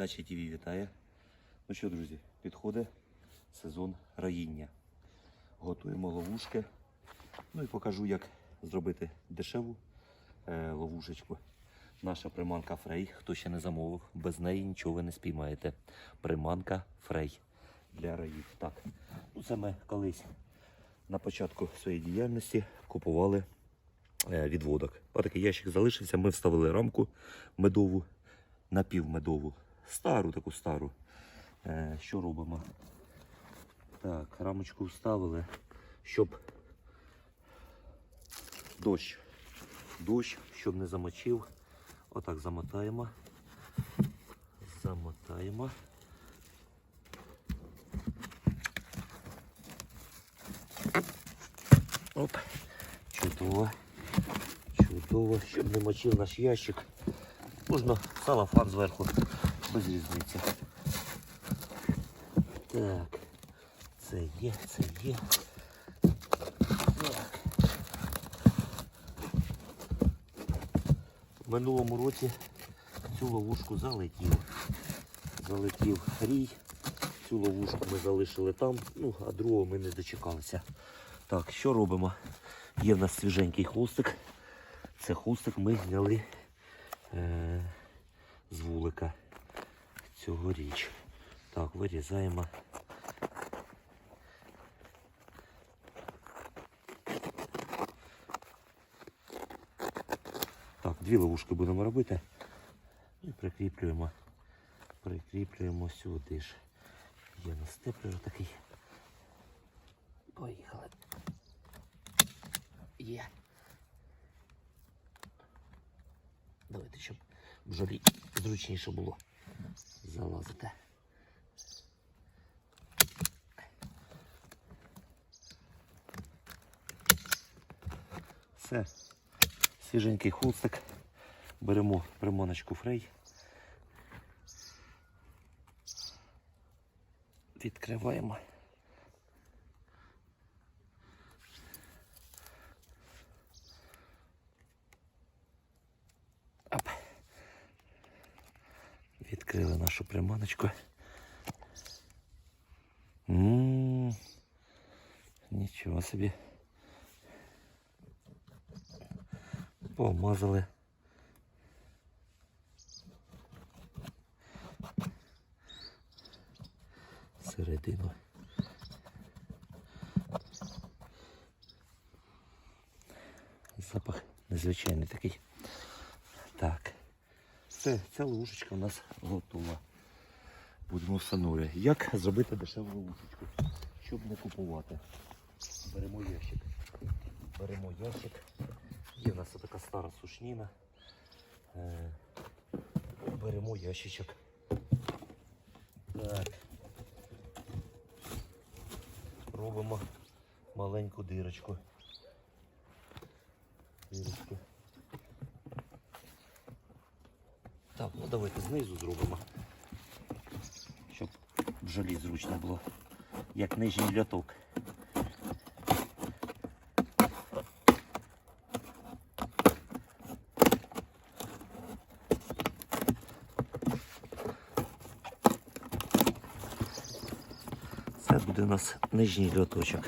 Дача ТВ вітає. Ну що, друзі, підходить сезон раїння. Готуємо ловушки. Ну і покажу, як зробити дешеву е, ловушечку. Наша приманка Фрей. Хто ще не замовив, без неї нічого ви не спіймаєте. Приманка Фрей для раїв. Так, ну це ми колись на початку своєї діяльності купували е, відводок. Отакий ящик залишився. Ми вставили рамку медову, напівмедову, стару таку стару. Е, Що робимо? Так, рамочку вставили, щоб дощ, дощ, щоб не замочив. Отак замотаємо. Замотаємо. Оп. Чудово. Чудово, щоб не мочив наш ящик. Можна салафан зверху, без різниці. Так. Це є, це є. Так. В минулому році цю ловушку залетів. Залетів рій. Цю ловушку ми залишили там, ну, а другого ми не дочекалися. Так, що робимо? Є в нас свіженький хвостик. Це хвостик ми зняли е, з вулика цьогоріч. Так, вирізаємо. Так, дві ловушки будемо робити. І прикріплюємо. Прикріплюємо сюди ж. Є на степлер такий. Поїхали. Є. Давайте, щоб бджолі зручніше було залазити. Все. Свіженький хустик. Беремо приманочку фрей. Відкриваємо. Відкрили нашу приманочку. М, Нічого собі. Помазали. Середину. Запах незвичайний такий. Так. Все, ця ловушечка у нас готова. Будемо встановлювати. Як зробити дешеву ловушечку, щоб не купувати? Беремо ящик. Беремо ящик. Є в нас така стара сушніна. Е, Беремо ящичок. Так. Робимо маленьку. Дирочку. Так, ну давайте знизу зробимо, щоб бджолі зручно було, як нижній льоток. Це буде у нас нижній льоточок.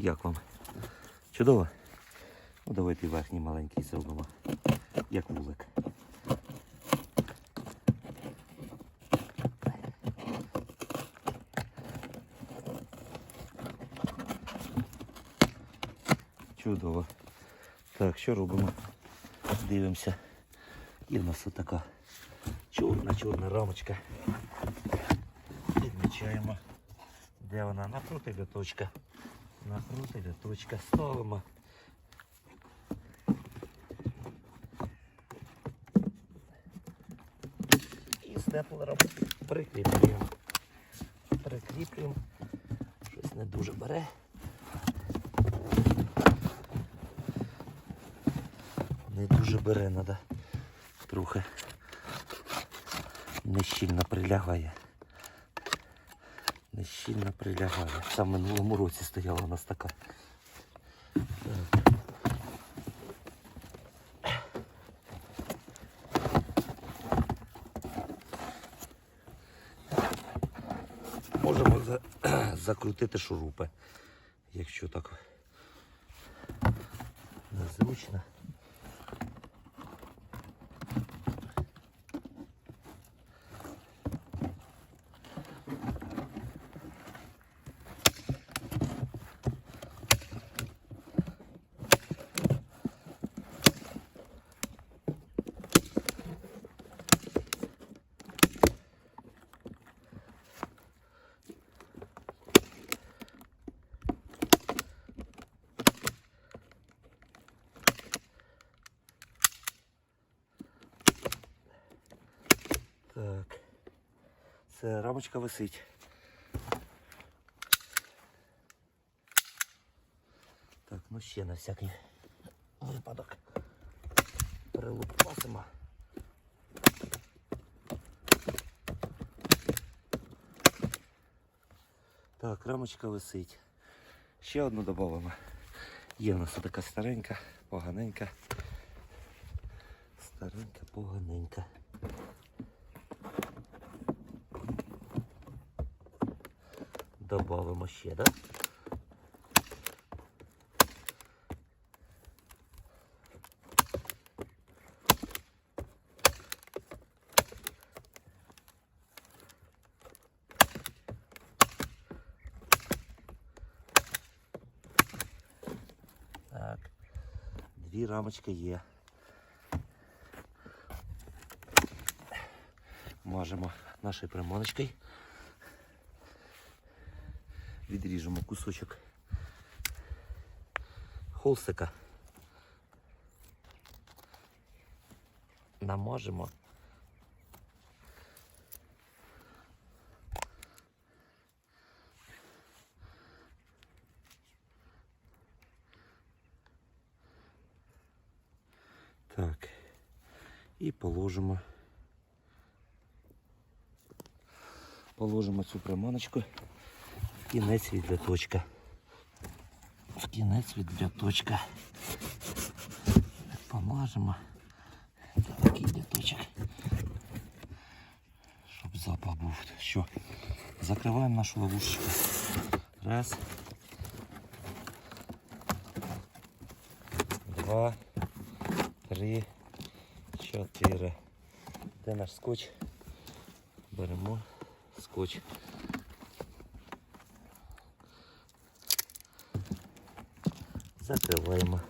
Як вам? Чудово? Ну давайте верхній маленький зробимо, як вулик. Чудово. Так, що робимо? Дивимося. І в нас така чорна чорна рамочка. Відмічаємо. Де вона? Напроти ляточка. Напроти ляточка. Ставимо. І степлером прикріплюємо. Прикріплюємо. Щось не дуже бере. не дуже бере, треба трохи нещільно прилягає. нещільно прилягає. Саме в минулому році стояла у нас така. Можемо за... закрутити шурупи, якщо так незручно. Так. Це рамочка висить. Так, ну ще на всякий випадок. Перелупасимо. Так, рамочка висить. Ще одну додамо. Є в нас така старенька, поганенька. Старенька, поганенька. Добавимо ще, да? Так. Дві рамочки є. Мажемо нашою приманочкою. Відріжемо кусочок холстика. Намажемо. Так. І положимо. Положимо цю приманочку кінець від ляточка. В кінець від ляточка. Помажемо. Такий ляточок. Щоб запах був. Що? Закриваємо нашу ловушечку. Раз. Два. Три. Чотири. Де наш скотч? Беремо скотч. Закриваємо.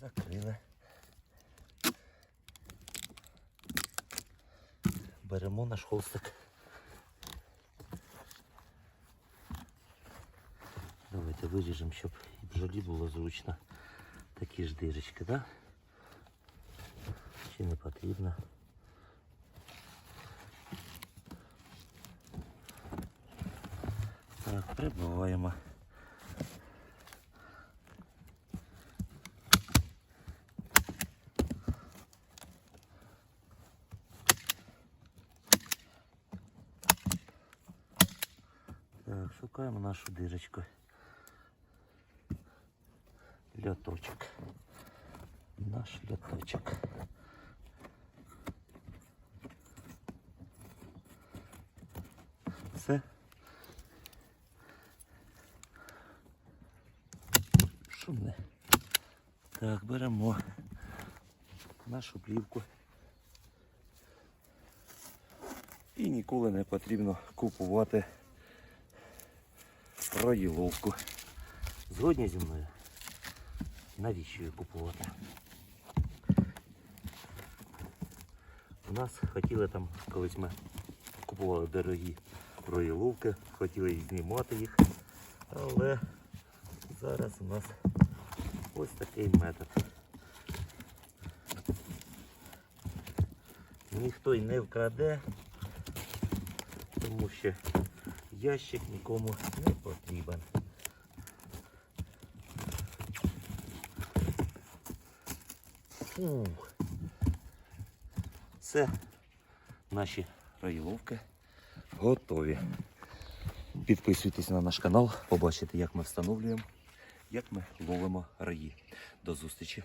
Закрили. Беремо наш холстик. Давайте виріжемо, щоб і бджолі було зручно. Такі ж дирочки, да? Чи не потрібно? Прибуваємо. Так, шукаємо нашу дирочку. Льоточок. Наш льоточок. Так, беремо нашу плівку. І ніколи не потрібно купувати роїловку. Згодні зі мною? Навіщо її купувати? У нас хотіли там, колись ми купували дорогі роїловки, хотіли знімати їх, але зараз у нас ось такий метод. Ніхто й не вкраде, тому що ящик нікому не потрібен. Фух. Все, наші роїловки готові. Підписуйтесь на наш канал, побачите, як ми встановлюємо, як ми ловимо раї. До зустрічі!